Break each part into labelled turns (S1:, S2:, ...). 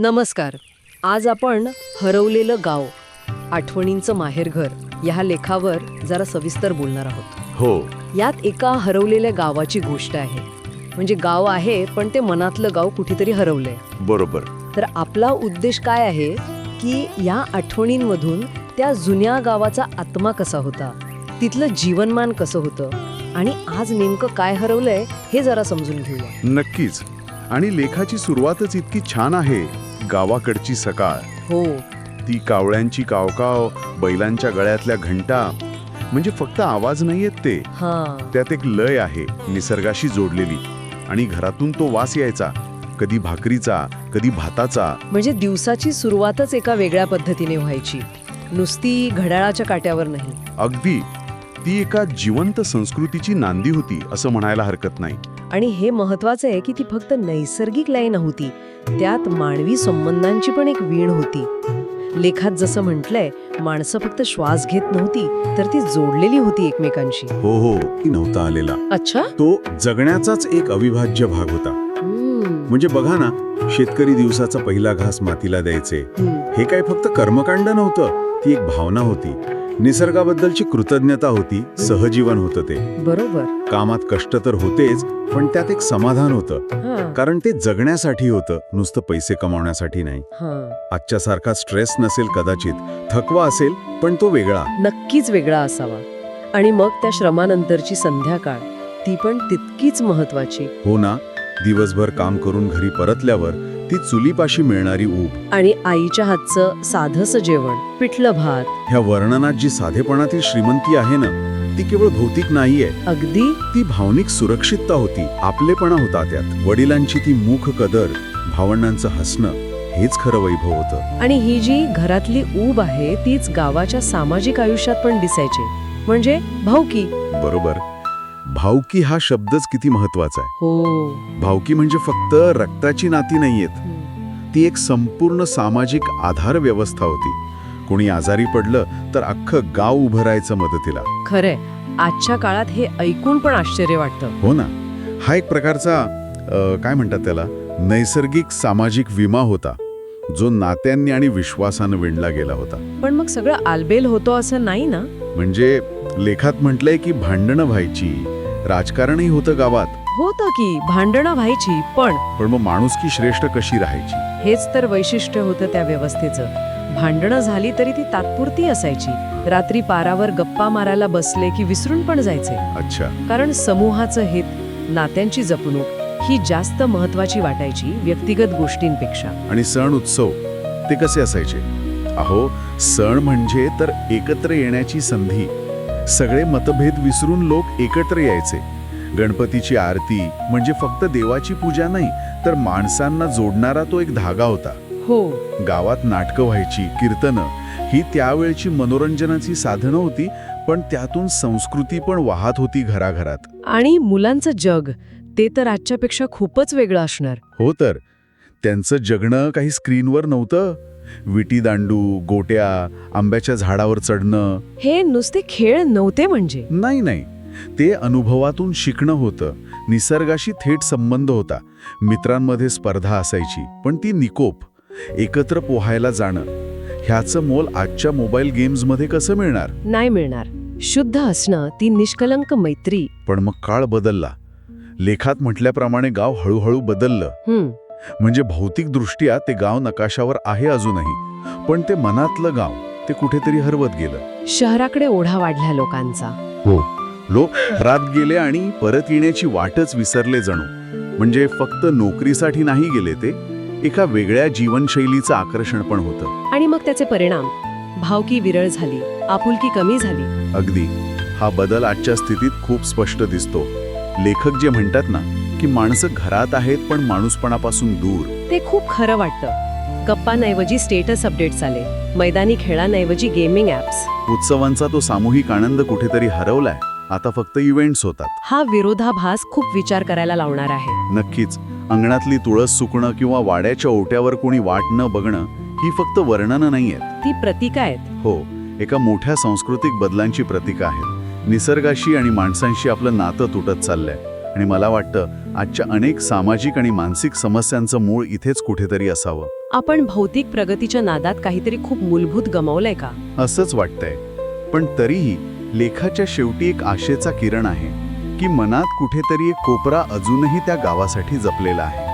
S1: नमस्कार. आज आपण हरवलेलं गाव आठवणींचं माहेरघर या लेखावर जरा सविस्तर बोलणार आहोत.
S2: हो.
S1: यात एका हरवलेल्या गावाची गोष्ट आहे. म्हणजे गाव आहे पण ते मनातलं गाव कुठेतरी हरवलंय.
S2: बरोबर.
S1: तर आपला उद्देश काय आहे की या आठवणींमधून त्या जुन्या गावाचा आत्मा कसा होता तिथलं जीवनमान कसं होतं आणि आज नेमकं काय हरवलंय हे जरा समजून घेऊया.
S2: नक्कीच. आणि लेखाची सुरुवातच इतकी छान आहे गावाकडची सकाळ.
S1: हो.
S2: ती कावळ्यांची कावकाव बैलांच्या गळ्यातल्या घंटा म्हणजे फक्त आवाज नाहीयेत ते.
S1: हां.
S2: त्यात एक लय आहे निसर्गाशी जोडलेली. आणि घरातून तो वास यायचा. कधी भाकरीचा कधी भाताचा.
S1: म्हणजे दिवसाची सुरुवातच एका वेगळ्या पद्धतीने व्हायची. नुसती घड्याळाच्या काट्यावर नाही.
S2: अगदी. ती एका जिवंत संस्कृतीची नांदी होती असं म्हणायला हरकत नाही.
S1: आणि हे महत्वाचं आहे की ती फक्त नैसर्गिक लय नव्हती त्यात मानवी संबंधांची पण एक वीण होती. लेखात जसं म्हटलंय माणसं फक्त श्वास घेत नव्हती तर ती जोडलेली होती एकमेकांशी.
S3: हो हो नव्हता आलेला.
S1: अच्छा?
S3: तो जगण्याचाच एक अविभाज्य भाग होता. म्हणजे बघा ना शेतकरी दिवसाचा पहिला घास मातीला द्यायचे. हे काय फक्त कर्मकांड नव्हतं ती एक भावना होती. निसर्गाबद्दलची कृतज्ञता होती सहजीवन होतं ते.
S1: बरोबर.
S3: कामात कष्ट तर होतेच पण त्यात एक समाधान होतं. कारण ते जगण्यासाठी होतं नुसतं पैसे कमावण्यासाठी नाही.
S1: हा.
S3: आजच्या सारखा स्ट्रेस नसेल कदाचित थकवा असेल पण तो वेगळा.
S1: नक्कीच वेगळा असावा. आणि मग त्या श्रमानंतरची संध्याकाळ ती पण तितकीच महत्वाची
S3: हो ना दिवसभर काम करून घरी परतल्यावर ती चुलीपाशी मिळणारी ऊब.
S1: आणि आईच्या हातचं साधंसं जेवण पिठलं भात.
S3: ह्या वर्णनात जी साधेपणातील श्रीमंती आहे ना ती केवळ भौतिक नाहीये.
S1: अगदी.
S3: ती भावनिक सुरक्षितता होती आपलेपणा होता त्यात. वडिलांची ती मुख कदर भावंडांचं हसणं हेच खरं वैभव होतं.
S1: आणि ही जी घरातली ऊब आहे तीच गावाच्या सामाजिक आयुष्यात पण दिसायची. म्हणजे भाऊकी
S3: बरोबर. भावकी हा शब्दच किती महत्त्वाचा आहे.
S1: हो.
S3: भावकी म्हणजे फक्त रक्ताची नाती नाहीयेत. ती एक संपूर्ण सामाजिक आधार व्यवस्था होती. कोणी आजारी पडलं तर अख्खं गाव उभं राहायचं मदतीला.
S1: खरंय. आजच्या काळात हे ऐकून पण आश्चर्य वाटतं.
S3: हो ना. हा एक प्रकारचा काय म्हणतात त्याला? नैसर्गिक सामाजिक विमा होता. जो नात्यांनी आणि विश्वासानं विणला गेला होता.
S1: पण मग सगळं आलबेल होतो असं नाही ना?
S3: म्हणजे लेखात म्हटलंय की भांडणं व्हायची राजकारणही होतं गावात.
S1: होतं की भांडणं व्हायची पण.
S3: पण मग माणुसकी श्रेष्ठ कशी राहायची?
S1: हेच तर वैशिष्ट्य होतं त्या व्यवस्थेचं. भांडणं झाली तरी ती तात्पुरती असायची. रात्री पारावर गप्पा मारायला बसले की विसरून पण जायचे.
S3: अच्छा.
S1: कारण समूहाचं हित नात्यांची जपणूक ही जास्त महत्वाची वाटायची व्यक्तिगत गोष्टींपेक्षा.
S3: आणि सण उत्सव ते कसे असायचे? अहो सण म्हणजे तर एकत्र येण्याची संधी. सगळे मतभेद विसरून लोक एकत्र यायचे. गणपतीची आरती म्हणजे फक्त देवाची पूजा नाही तर माणसांना जोडणारा तो एक धागा होता.
S1: हो.
S3: गावात नाटकं व्हायची कीर्तनं ही त्यावेळची मनोरंजनाची साधनं होती पण त्यातून संस्कृती पण वाहत होती घराघरात.
S1: आणि मुलांचं जग ते तर आजच्यापेक्षा खूपच वेगळं असणार.
S3: हो तर. त्यांचं जगणं काही स्क्रीनवर नव्हतं. विटी दांडू गोट्या आंब्याच्या झाडावर चढणं.
S1: हे नुसते खेळ नव्हते म्हणजे.
S3: नाही नाही. ते अनुभवातून शिकणं होतं. निसर्गाशी थेट संबंध होता. मित्रांमध्ये स्पर्धा असायची पण ती निकोप एकत्र पोहायला जाणं. ह्याचं मोल आजच्या मोबाईल गेम्समध्ये कसं मिळणार?
S1: नाही मिळणार. शुद्ध असणं ती निष्कलंक मैत्री.
S3: पण मग काळ बदलला. लेखात म्हटल्याप्रमाणे गाव हळूहळू बदललं. म्हणजे भौतिकदृष्ट्या ते गाव नकाशावर आहे अजूनही पण ते मनातलं गाव ते कुठेतरी हरवत गेलं.
S1: शहराकडे ओढा वाढल्या लोकांचा.
S3: लोक रात गेले आणि परत येण्याची वाटच विसरले जणू. म्हणजे फक्त नोकरीसाठी नाही गेले ते एका वेगळ्या जीवनशैलीचं आकर्षण पण होतं.
S1: आणि मग त्याचे परिणाम? भावकी विरळ झाली आपुलकी कमी झाली.
S3: अगदी. हा बदल आजच्या स्थितीत खूप स्पष्ट दिसतो. लेखक जे म्हणतात ना की माणसं घरात आहेत पण माणूसपणापासून दूर.
S1: ते खूप खरं वाटतं. गप्पांऐवजी स्टेटस अपडेट्स आले. मैदानी खेळांऐवजी गेमिंग ॲप्स
S3: उत्सवांचा तो सामूहिक आनंद कुठेतरी हरवलाय. आता फक्त इव्हेंट्स होतात.
S1: हा विरोधाभास खूप विचार करायला लावणार आहे.
S3: नक्कीच. अंगणातली तुळस सुकणं किंवा वाड्याच्या ओट्यावर कोणी वाट न बघणं ही फक्त वर्णनं नाहीयेत.
S1: ती प्रतीक आहेत.
S3: हो एका मोठ्या सांस्कृतिक बदलांची प्रतीक आहेत. निसर्गाशी आणि माणसांशी आपलं नातं तुटत चाललंय. आणि मला वाटतं आजच्या अनेक सामाजिक आणि मानसिक समस्यांचं मूळ इथेच कुठेतरी असावं.
S1: आपण भौतिक प्रगतीच्या नादात काहीतरी खूप मूलभूत गमावलंय का?
S3: असंच वाटतंय. पण तरीही लेखाच्या शेवटी एक आशेचा किरण आहे की मनात कुठेतरी एक कोपरा अजूनही त्या गावासाठी जपलेला आहे.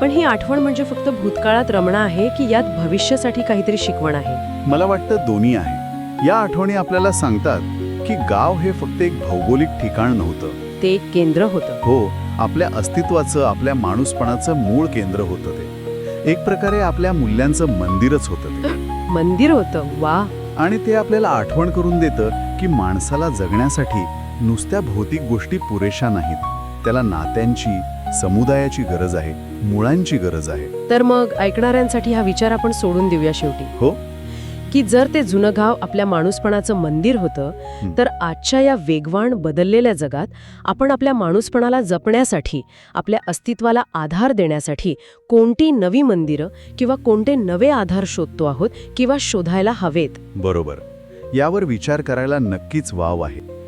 S1: पण ही आठवण म्हणजे फक्त भूतकाळात रमणं आहे की यात भविष्यासाठी काहीतरी शिकवण आहे?
S3: मला वाटतं दोन्ही आहे. या आठवणी आपल्याला सांगतात की गाव हे फक्त एक भौगोलिक ठिकाण नव्हतं.
S1: ते एक केंद्र होतं.
S3: हो आपल्या अस्तित्वाचं आपल्या माणूसपणाचं मूळ केंद्र होतं ते. एक प्रकारे आपल्या मूल्यांचं मंदिरच होतं ते.
S1: मंदिर होतं वा.
S3: आणि ते आपल्याला आठवण करून देतं की माणसाला जगण्यासाठी नुसत्या भौतिक गोष्टी पुरेशा नाहीत. त्याला नात्यांची समुदायाची गरज आहे मुळांची गरज आहे.
S1: तर मग ऐकणाऱ्यांसाठी हा विचार आपण सोडून देऊया शेवटी.
S3: हो.
S1: की जर ते जुनं गाव आपल्या माणूसपणाचं मंदिर होतं. तर आजच्या या वेगवान बदललेल्या जगात आपण आपल्या माणूसपणाला जपण्यासाठी आपल्या अस्तित्वाला आधार देण्यासाठी कोणती नवी मंदिरं किंवा कोणते नवे आधार शोधतो आहोत किंवा शोधायला हवेत?
S3: बरोबर. यावर विचार करायला नक्कीच वाव आहे.